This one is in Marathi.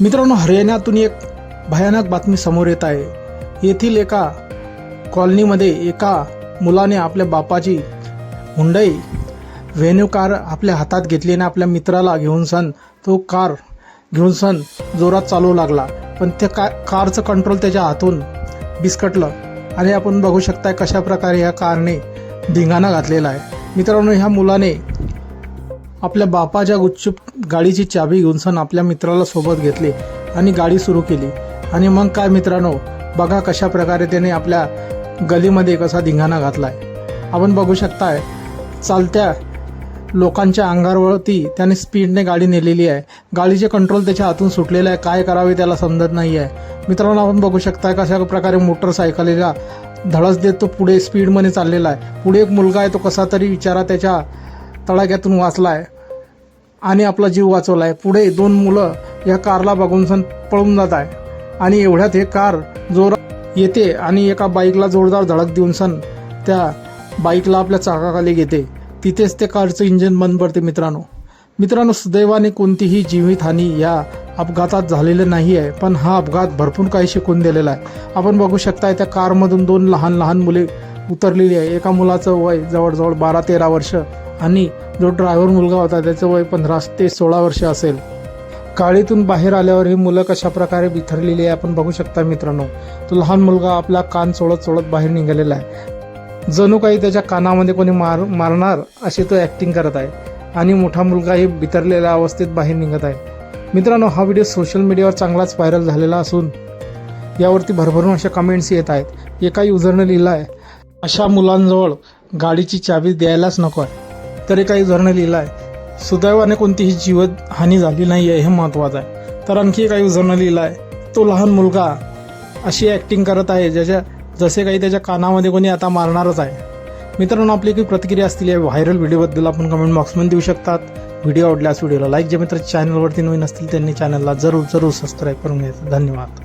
मित्रांनो हरियाणातून एक भयानक बातमी समोर येत आहे. येथील एका कॉलनीमध्ये एका मुलाने आपल्या बापाची हुंडई व्हेन्यू कार आपल्या हातात घेतली आणि आपल्या मित्राला घेऊन सण तो कार घेऊन सण जोरात चालवू लागला. पण त्या का कारचं कंट्रोल त्याच्या हातून बिस्कटलं. आणि आपण बघू शकताय कशा प्रकारे ह्या कारने धिंगाणा घातलेला आहे. मित्रांनो ह्या मुलाने आपल्या बापाच्या गुपचूप गाडीची चाबी घेऊन सण आपल्या मित्राला सोबत घेतली आणि गाडी सुरू केली. आणि मग काय मित्रांनो बघा कशा प्रकारे त्याने आपल्या गलीमध्ये कसा धिंगाणा घातलाय. आपण बघू शकताय चालत्या लोकांच्या अंगावरती त्याने स्पीडने गाडी नेलेली आहे. गाडीचे कंट्रोल त्याच्या हातून सुटलेलं आहे. काय करावे त्याला समजत नाही आहे मित्रांनो आपण बघू शकता कशा प्रकारे मोटरसायकलीला धडस देत तो पुढे स्पीडमध्ये चाललेला आहे. पुढे एक मुलगा आहे तो कसा तरी विचारा त्याच्या तडाख्यातून वाचलाय आणि आपला जीव वाचवलाय. पुढे दोन मुलं या कारला बघून सण पळून जात आहे. आणि एवढ्यात हे कार जोरात येते आणि एका बाईकला जोरदार धडक देऊन सण त्या बाईकला आपल्या चाकाखाली घेते. तिथेच ते कारचं इंजिन बंद पडते मित्रांनो. मित्रांनो सुदैवाने कोणतीही जीवितहानी या अपघातात झालेलं नाही आहे पण हा अपघात भरपूर काही शिकून दिलेला आहे. आपण बघू शकताय त्या कारमधून दोन लहान लहान मुले उतरलेली आहे. एका मुलाचं वय जवळजवळ बारा तेरा वर्ष आणि जो ड्रायव्हर मुलगा होता त्याचं वय पंधरा ते सोळा वर्ष असेल. गाडीतून बाहेर आल्यावर ही मुलं कशा प्रकारे बिथरलेली आहे आपण बघू शकता मित्रांनो. तो लहान मुलगा आपला कान चोळत चोळत बाहेर निघालेला आहे. जणू काही त्याच्या कानामध्ये कोणी मार मारणार अशी तो ॲक्टिंग करत आहे. आणि मोठा मुलगाही बिथरलेल्या अवस्थेत बाहेर निघत आहे. मित्रांनो हा व्हिडिओ सोशल मीडियावर चांगलाच व्हायरल झालेला असून यावरती भरभरून अशा कमेंट्स येत आहेत. एका युजरने लिहिलं आहे अशा मुलांजवळ गाडीची चावी द्यायलाच नको आहे. तरी काही उदाहरणं लिहिलं आहे सुदैवाने कोणतीही जीवत हानी झाली नाही आहे हे महत्त्वाचं आहे. तर आणखी काही उदाहरणं लिहिलं आहे तो लहान मुलगा अशी ॲक्टिंग करत आहे ज्याच्या जसे काही त्याच्या कानामध्ये कोणी आता मारणारच आहे. मित्रांनो आपली काही प्रतिक्रिया असतील या व्हायरल व्हिडिओबद्दल आपण कमेंट बॉक्समध्ये देऊ शकतात. व्हिडिओ आवडल्यास व्हिडिओला लाईक जे मित्र. चॅनलवरती नवीन असतील त्यांनी चॅनलला जरूर जरूर सबस्क्राईब करून घ्यायचं धन्यवाद.